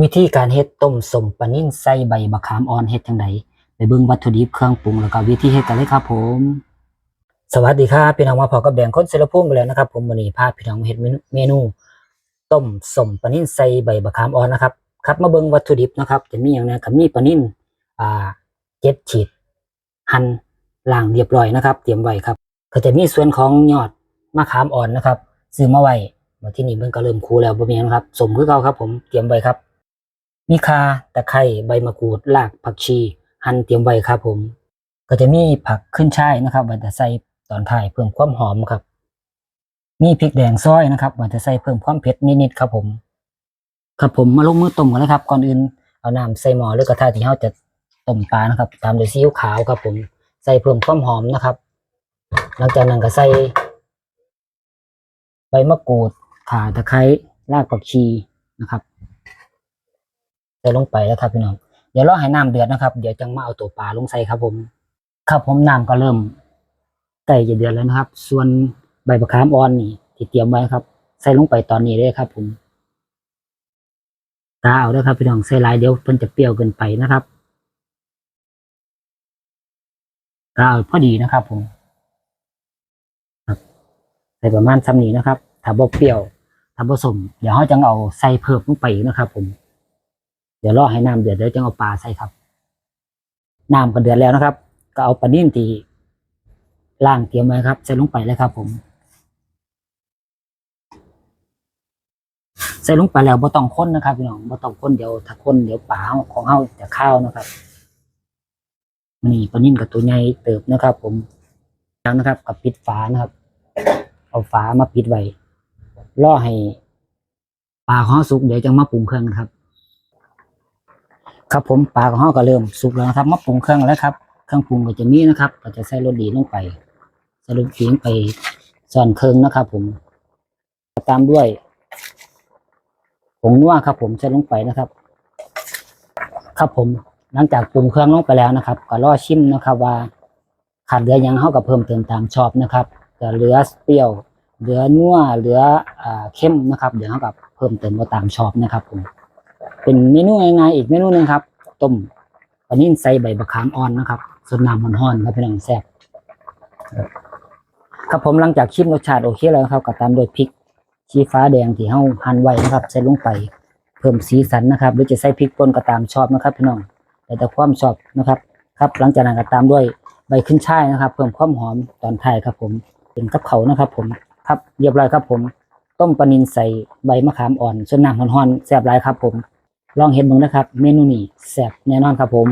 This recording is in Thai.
วิธีการเฮ็ดต้มสมปลานิ่นใส่ใบมะขามอ่อนเฮ็ดจังไดไปเบิ่งวัตถุดิบเครื่องปรุงแล้วก็วิธีเฮ็ดกันเลยครับผม สวัสดีครับพี่น้องมาพอกับแดงคนเซลภูมิกันแล้วนะครับ ผมวันนี้พาพี่น้องมาเฮ็ดเมนู ต้มสมปลานิ่นใส่ใบมะขามอ่อนนะครับครับมาเบิ่งวัตถุดิบนะครับ จะมีอย่างไรก็มีปลานิ่นอ่าเจ็ดฉีดหั่นล้างเรียบร้อยนะครับ เตรียมไว้ครับ ก็จะมีส่วนของยอดมะขามอ่อนนะครับ ซื้อมาไว้มาที่นี่มันก็เริ่มคูแล้วบ่มีหยังครับสมคือเก่าครับ ผมเตรียมไว้ครับ มีข่าตะไคร้ใบมะกรูดรากผักชี หั่นเตรียมไว้ครับผม ก็จะมีผักขึ้นช่ายนะครับไว้แต่ใส่ตอนท้ายเพิ่มความหอมครับ มีพริกแดงซอยนะครับไว้แต่ใส่เพิ่มความเผ็ดนิดๆครับผม ครับผมมาลงมือต้มกันเลยครับ ก่อนอื่นเอาน้ำใส่หม้อหรือกระทะที่เราจะต้มปลานะครับ ตามด้วยซีอิ๊วขาวครับ ผมใส่เพิ่มความหอมนะครับ หลังจากนั้นก็ใส่ใบมะกรูดข่าตะไคร้รากผักชีนะครับ ใส่ลงไปแล้วครับพี่น้องเดี๋ยวรอให้น้ำเดือดนะครับ เดี๋ยวจังมาเอาตัวปลาลงใส่ครับผม ครับผมน้ำก็เริ่มใกล้จะเดือดแล้วนะครับ ส่วนใบมะขามอ่อนนี่ที่เตรียมไว้ครับ ใส่ลงไปตอนนี้เลยครับ ผมกาเอาด้วยครับพี่น้องใส่ลายเดี๋ยวเพิ่นจะเปรี้ยวเกินไปนะครับกาเอาพอดีนะครับผมครับใส่ประมาณซ้ำนี้นะครับถ้าบ่เปรี้ยวถ้าผสมเดี๋ยวเขาจังเอาใส่เพิ่มลงไปอีกนะครับ ผม เดี๋ยวรอให้น้ำเดือดเดี๋ยวจะเอาปลาใส่ครับน้ำก็เดือดแล้วนะครับ ก็เอาปลานิ่มที่ล่างเตรียมไว้ครับ ใส่ลงไปเลยครับ ผม ใส่ลงไปแล้วบ่ต้องค้นนะครับพี่น้องบ่ต้องค้นเดี๋ยวถ้าค้นเดี๋ยวปลาของเฮาจะข้าวนะครับนี่ปลานิ่มกับตัวใหญ่เติบนะครับ ผมแล้วนะครับ กับปิดฝานะครับ เอาฝามาปิดไว้รอให้ปลาของสุกเดี๋ยวจะมาปรุงเครื่องนะครับ ครับผมปลาของเราก็เริ่มสุกแล้วนะครับมาปรุงเครื่องแล้วครับเครื่องปรุงก็จะมีนะครับ ก็จะใส่รสดีลงไปใส่รสดีลงไปส่วนเครื่องนะครับ ผมตามด้วยผงนัวครับ ผมใส่ลงไปนะครับ ครับผมหลังจากปรุงเครื่องลงไปแล้วนะครับ ก็รอชิมนะครับ ว่าขาดเหลือยังเขาก็เพิ่มเติมตามชอบนะครับจะเหลือเปรี้ยว เหลือนัวเหลืออเข้มนะครับ เดี๋ยวเขากับเพิ่มเติมมาตามชอบนะครับผม เป็นเมนูง่ายๆอีกเมนูหนึ่งครับต้มปลานิ่นใส่ใบมะขามอ่อนนะครับส่วนน้ำห่อนๆครับพี่น้องแซ่บครับผมหลังจากชิมรสชาติโอเคแล้วครับก็ตามด้วยพริกชี้ฟ้าแดงที่เฮาหั่นไว้นะครับ ใส่ลงไปเพิ่มสีสันนะครับ หรือจะใส่พริกป่นก็ตามชอบนะครับพี่น้องแต่แต่ความชอบนะครับ ครับ หลังจากนั้นก็ตามด้วยใบขึ้นช่ายนะครับ เพิ่มความหอมตอนท้ายครับ ผมเป็นกับเขานะครับ ผมครับเรียบร้อยครับผม ต้มปลานินใส่ใบมะขามอ่อนส่วนน้ำห่อนๆแซ่บหลายครับ ผม ลองเห็นมึงนะครับ เมนูนี้แซ่บแน่นอนครับผม